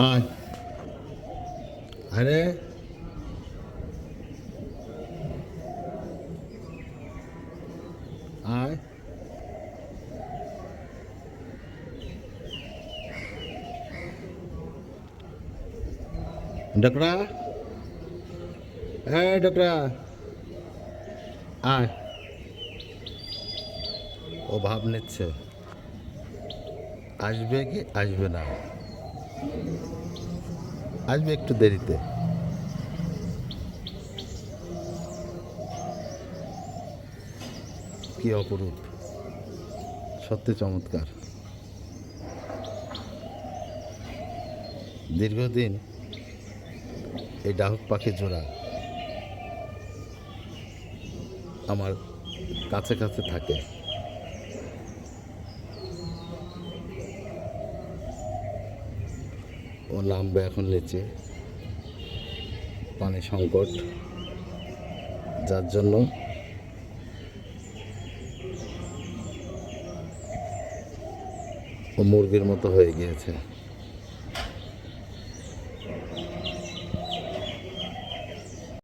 আয় আরে আয় ডকরা হ্যাঁ ডকরা আয় ও ভাব নিচ্ছে আসবে কি আসবে না আসবে একটু দেরিতে। কি অপরূপ। সত্যি চমৎকার। দীর্ঘদিন এই ডাহুক পাখি জোড়া আমার কাছে কাছে থাকে। ও নামবে এখন নিচে পানি সংকট। যার জন্য ও মুরগির মতো হয়ে গিয়েছে।